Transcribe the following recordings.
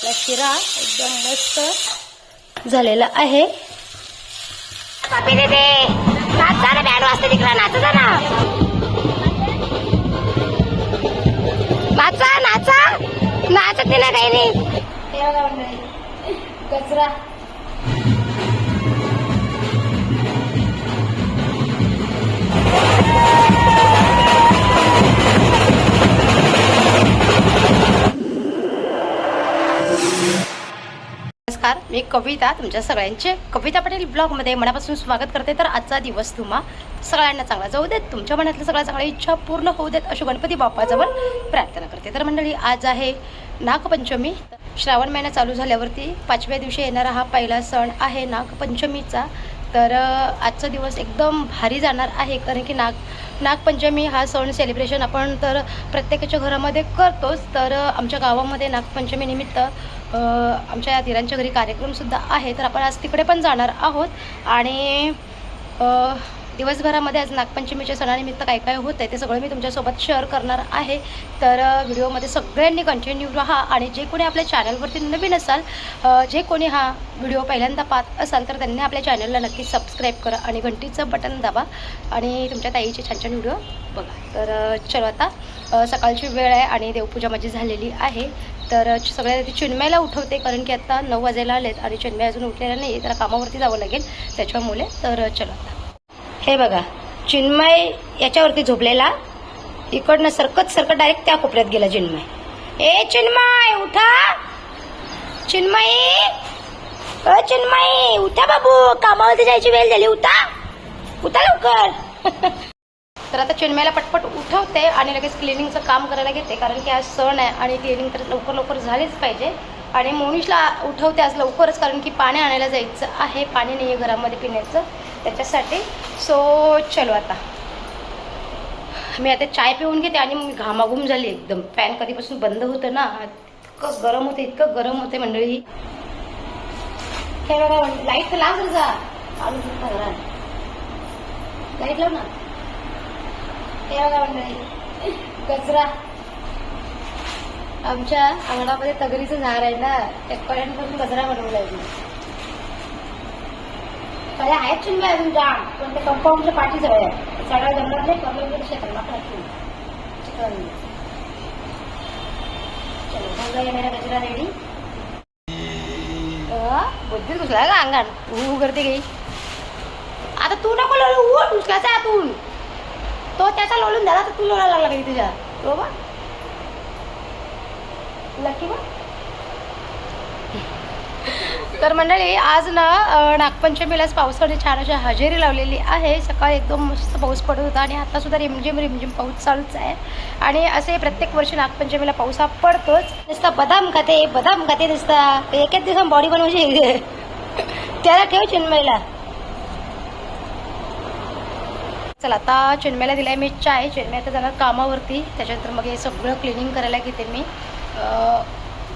आपला शिरा एकदम मस्त झालेला आहे. नाचा बँड वाजता तिकडे नाचता ना. नाचा नाचा नाचत ना काही नाही. कचरा. नमस्कार मी कविता तुमच्या सगळ्यांचे कविता पटेल ब्लॉगमध्ये मनापासून स्वागत करते. तर आजचा दिवस तुम्हा सगळ्यांना चांगला जाऊ देत तुमच्या मनातल्या सगळ्या चांगल्या इच्छा पूर्ण होऊ देत अशी गणपती बाप्पाजवळ प्रार्थना करते. तर मंडळी आज आहे नागपंचमी. श्रावण महिना चालू झाल्यावरती पाचव्या दिवशी येणारा हा पहिला सण आहे नागपंचमीचा. तर आजचा दिवस एकदम भारी जाणार आहे कारण की नाग नागपंचमी हा सण सेलिब्रेशन आपण तर प्रत्येकाच्या घरामध्ये करतोच. तर आमच्या गावामध्ये नागपंचमी निमित्त या आमच्या धीरांच्या घरी कार्यक्रमसुद्धा आहे. तर आपण आज तिकडे पण जाणार आहोत. आणि दिवसभरामध्ये आज नागपंचमीच्या सणानिमित्त काय काय होतं आहे ते सगळं मी तुमच्यासोबत शेअर करणार आहे. तर व्हिडिओमध्ये सगळ्यांनी कंटिन्यू राहा आणि जे कोणी आपल्या चॅनलवरती नवीन असाल जे कोणी हा व्हिडिओ पहिल्यांदा पाहत असाल तर त्यांनी आपल्या चॅनलला नक्की सबस्क्राईब करा आणि घंटीचं बटन दाबा आणि तुमच्या ताईचे छान छान व्हिडिओ बघा. तर चलो आता सकाळची वेळ आहे आणि देवपूजा माझी झालेली आहे. तर सगळ्या सगळ्यात आधी चिन्मयला उठवते कारण की आता नऊ वाजायला आलेत आणि चिन्मय अजून उठलेला नाही त्याला कामावरती जावं लागेल त्याच्यामुळे. तर चलो आता. हे बघा चिन्मय याच्यावरती झोपलेला इकडनं सरकत सरकत डायरेक्ट त्या कोपऱ्यात गेला चिन्मय. ए चिन्मय उठा! चिन्मयी! अ चिन्मयी उठा बाबू कामावरती जायची वेळ झाली उठा! उठा लवकर! तर आता चिन्मयला पटपट उठवते आणि लगेच क्लिनिंगचं काम करायला घेते कारण की आज सण आहे आणि क्लिनिंग तर लवकर लवकर झालीच पाहिजे. आणि मोनिशला उठवते आज लवकरच कारण की पाणी आणायला जायचं आहे. पाणी नाही आहे घरामध्ये पिण्याचं. त्याच्यासाठी सो चलो आता. मी आता चाय पिऊन घेते आणि मी घामाघूम झाली एकदम. फॅन कधीपासून बंद होतं ना इतकं गरम होतं इतकं गरम होते मंडळी. हे बघा लाइट तर लाव जा लाइट लाव ना. हे बघा मंडळी. गजरा. आमच्या अंगणामध्ये तगरीचं झाड आहे ना त्या कळ्यांपासून कचरा बनवला आहे कळ्या आहेत चिन्ह अजून जाम पण ते कंपाऊंडच्या पाठी जवळ आहे. सगळ्या जंगलात नाही कमी शेतात चलो कचरा रेडी बुद्धी घुसला का अंगण ऊ करते काही आता तू नको लोळू उठ उचकायचा आतून. तो त्याचा लोळून झाला तर तू लोळा लागला काही तुझ्या? बरोबर? लकी तर मंडळी आज ना नागपंचमीलाच पावसाने छान अशी हजेरी लावलेली आहे. सकाळी एकदम मस्त पाऊस पडत होता आणि आता सुद्धा रिमझिम रिमझिम पाऊस चालूच आहे. आणि असे प्रत्येक वर्षी नागपंचमीला पाऊस हा पडतोच. नुसता बदाम खाते बदाम खाते नुसता. एकाच दिवसात बॉडी बनवायची. त्याला ठेव चिन्मयला. चला आता चिन्मयला दिलाय मी चाय. चिन्मय आता जाणार कामावरती. त्याच्यानंतर मग हे सगळं क्लिनिंग करायला घेते मी.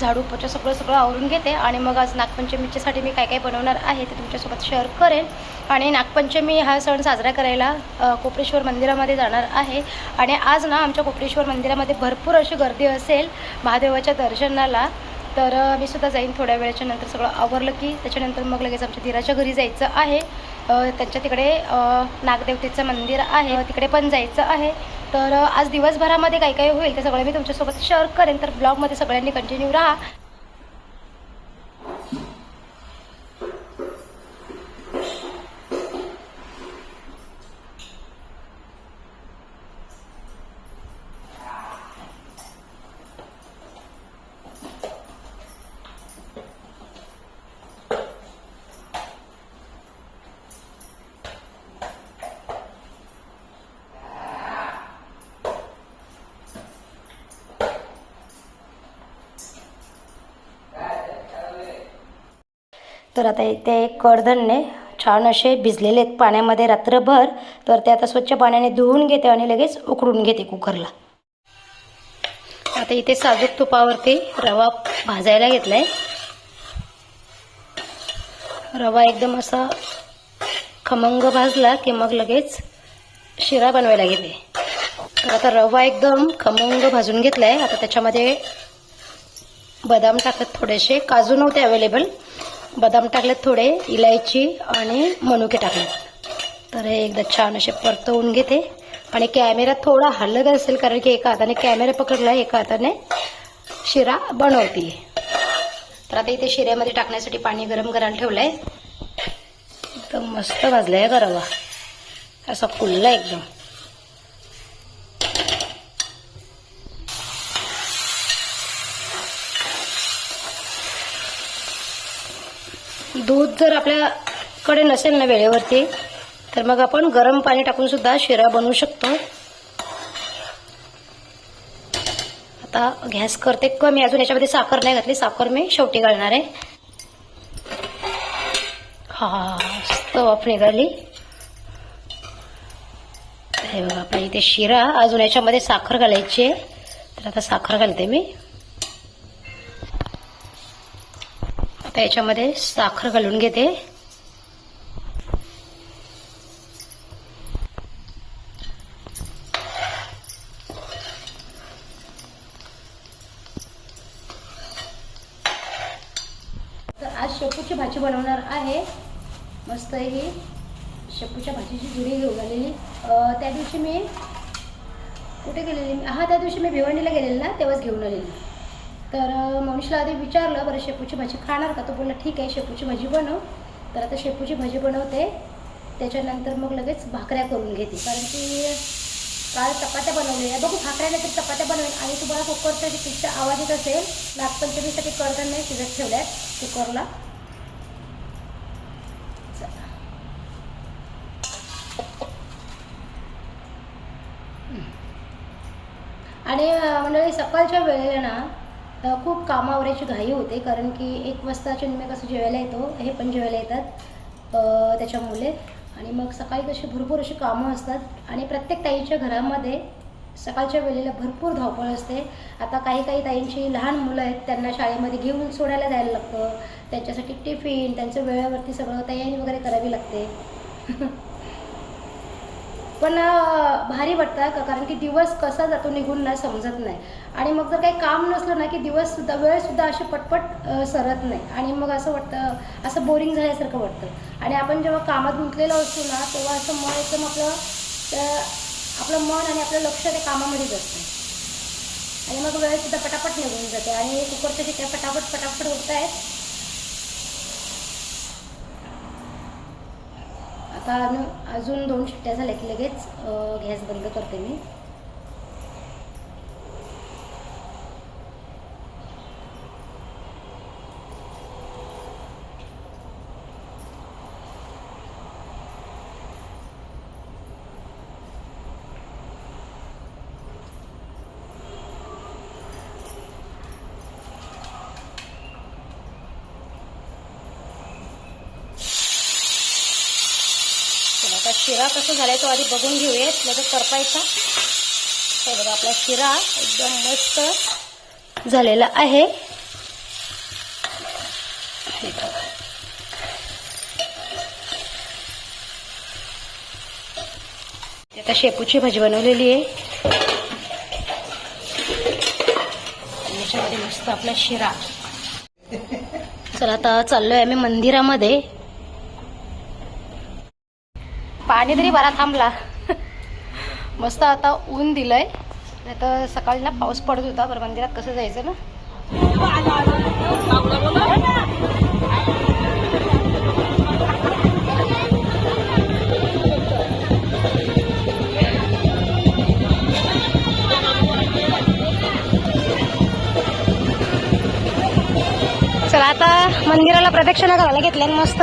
झाडू सगळं सगळं आवरून घेते आणि मग आज नागपंचमीच्यासाठी मी काय काय बनवणार आहे ते तुमच्यासोबत शेअर करेन. आणि नागपंचमी हा सण साजरा करायला कोपरेश्वर मंदिरामध्ये जाणार आहे. आणि आज ना आमच्या कोपरेश्वर मंदिरामध्ये भरपूर अशी गर्दी असेल महादेवाच्या दर्शनाला तर मी सुद्धा जाईन थोड्या वेळाच्या नंतर सगळं आवरलं की त्याच्यानंतर मग लगेच आमच्या धीराच्या घरी जायचं आहे. त्यांच्या तिकडे नागदेवतेचं मंदिर आहे. तिकडे पण जायचं आहे. तर आज दिवसभरामध्ये काय काय होईल ते सगळं मी तुमच्यासोबत शेअर करेन. तर ब्लॉगमध्ये सगळ्यांनी कंटिन्यू राहा. तर आता इथे कडधन्ने छान असे भिजलेले आहेत पाण्यामध्ये रात्रभर. तर ते आता स्वच्छ पाण्याने धुवून घेते आणि लगेच उकडून घेते कुकरला. आता इथे साजूक तुपावरती रवा भाजायला घेतलाय. रवा एकदम असा खमंग भाजला की मग लगेच शिरा बनवायला घेते. तर आता रवा एकदम खमंग भाजून घेतलाय. आता त्याच्यामध्ये बदाम टाकत थोडेसे काजू नव्हते अवेलेबल बदाम टाकलेत थोडे इलायची आणि मनुके टाकले तर हे एकदा छान असे परतवून घेते. आणि कॅमेरा थोडा हलत असेल कारण की एका हाताने कॅमेरा पकडला एका हाताने शिरा बनवते तर आता इथे शिऱ्यामध्ये टाकण्यासाठी पाणी गरम करायला ठेवलंय. एकदम मस्त भाजलं आहे गरवा. असा फुलला एकदम. दूध जर आपल्याकडे नसेल ना वेळेवरती तर मग आपण गरम पाणी टाकून सुद्धा शिरा बनवू शकतो. आता गॅस करते कमी अजून याच्यामध्ये साखर नाही घातली. साखर मी शेवटी घालणार आहे. हा मस्त वाफ निघाली. हे बघा आपल्या इथे शिरा अजून याच्यामध्ये साखर घालायची आहे. तर आता साखर घालते मी. आता याच्यामध्ये साखर घालून घेते. तर आज शेपूची भाजी बनवणार आहे. मस्त ही. शेपूच्या भाजीची जुडी घेऊन आलेली. त्या दिवशी मी कुठे गेलेली? हा त्या दिवशी मी भिवंडीला गेलेली ना तेव्हाच घेऊन आलेली. तर मनुष्यला आधी विचारलं बरं शेपूची भाजी खाणार का? तो बोलला ठीक आहे शेपूची भाजी बनव. तर आता शेपूची भाजी बनवते. त्याच्यानंतर मग लगेच भाकऱ्या करून घेते. कारण की काल चपात्या बनवलेल्या बघू भाकऱ्या नाही तर चपात्या बनवेल आणि तुम्हाला कुकरचा जे आवाज येत असेल नागपंचमीसाठी कडधान्य शिजत ठेवल्यात. कुकरला. आणि मंडळी सकाळच्या वेळेला ना खूप कामावरायची घाई होते कारण की एक वाजता चिन्मय कसं जेवायला येतो हे पण जेवायला येतात त्याच्यामुळे. आणि मग सकाळी कशी भरपूर अशी कामं असतात. आणि प्रत्येक ताईच्या घरामध्ये सकाळच्या वेळेला भरपूर धावपळ असते. आता काही काही ताईंची लहान मुलं आहेत त्यांना शाळेमध्ये घेऊन सोडायला जायला लागतं. त्यांच्यासाठी टिफिन त्यांचं वेळेवरती सगळं तयारी वगैरे करावी लागते. पण भारी वाटतं का कारण की दिवस कसा जातो निघून नाही समजत नाही. आणि मग जर काही काम नसलं ना की दिवससुद्धा वेळसुद्धा असे पटपट सरत नाही. आणि मग असं वाटतं असं बोरिंग झाल्यासारखं वाटतं. आणि आपण जेव्हा कामात गुंतलेलं असतो ना तेव्हा असं मन एकदम आपलं आपलं मन आणि आपलं लक्ष त्या कामामध्येच असतं. आणि मग वेळसुद्धा पटापट निघून जाते. आणि कुकरच्या शिट्ट्या पटापट पटापट होत आहेत. आता अजून दोन शिट्ट्या झाल्या की लगेच गॅस बंद करते मी. शिरा कसं झालाय तो आधी बघून घेऊयात लगेच करपायचा. हे बघा आपला शिरा एकदम मस्त झालेला आहे. आता शेपूची भाजी बनवलेली आहे. याच्यामध्ये मस्त आपला शिरा. चला आता चाललोय आम्ही मंदिरामध्ये. पाणी तरी बरा थांबला. मस्त आता ऊन दिलंय. नाही तर सकाळी ना पाऊस पडत होता बरं मंदिरात कसं जायचं ना? चला आता मंदिराला प्रदक्षिणा करायला घेतल्या मस्त.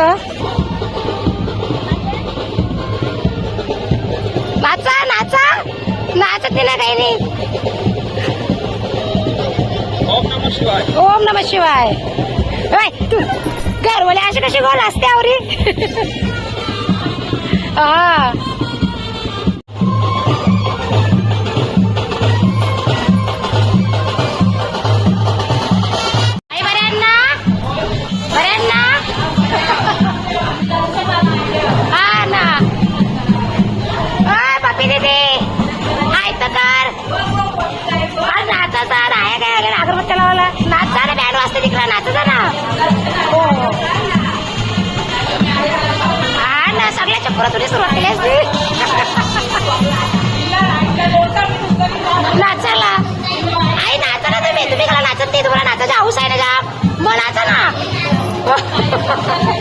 नाचा नाचा. नाचत नाही ना काही नाही. ओम नमः शिवाय. ओम नम शिवाय. ओय, तू घरवाले असे कसे गोल असते आवरी? हा. का मग नाचा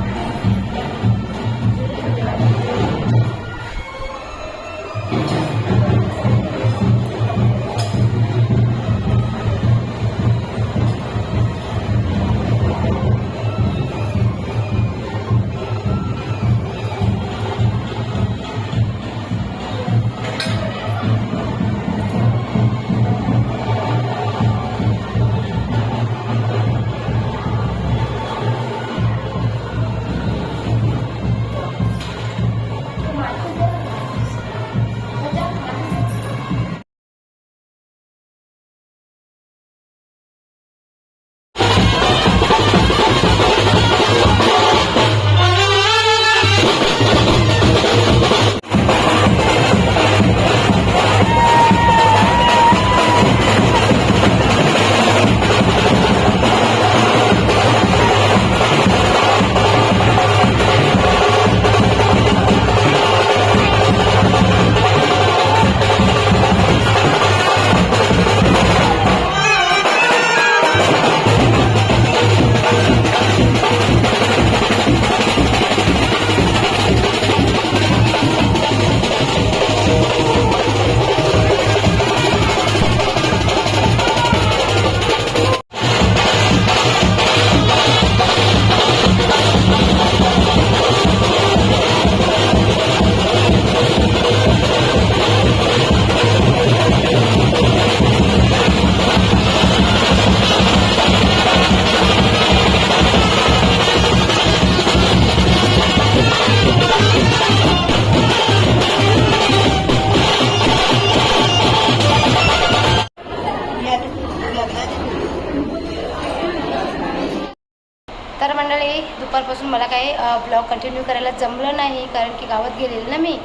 ब्लॉग कंटिन्यू करायला जमलं नाही कारण की गावात गेलेले ना मी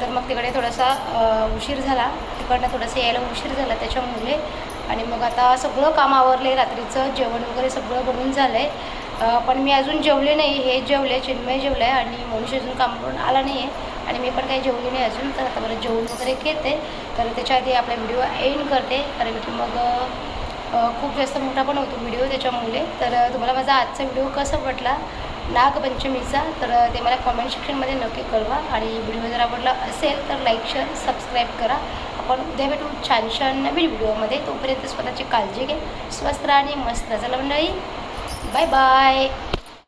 तर मग तिकडे थोडासा उशीर झाला. तिकडनं थोडंसं यायला उशीर झाला त्याच्यामुळे. आणि मग आता सगळं काम आवरलं रात्रीचं जेवण वगैरे सगळं बनून झालं आहे पण मी अजून जेवले नाही हे जेवले चिन्मय जेवलं आहे आणि मनुष्य अजून काम करून आला नाही आहे आणि मी पण काही जेवली नाही अजून तर आता बरं जेवण वगैरे घेते तर त्याच्या आधी आपला व्हिडिओ एंड करते कारण की मग खूप जास्त मोठा पण होतो व्हिडिओ त्याच्यामुळे. तर तुम्हाला माझा आजचा व्हिडिओ कसा वाटला? नागपंचमीचा तर ते मला कॉमेंट सेक्शनमध्ये नक्की कळवा. आणि व्हिडिओ जर आवडला असेल तर लाईक शेअर सबस्क्राईब करा. आपण उद्या भेटू छान छान नवीन व्हिडिओमध्ये तोपर्यंत स्वतःची काळजी घे स्वस्त राहा आणि मस्त राहा. चला मंडळी बाय बाय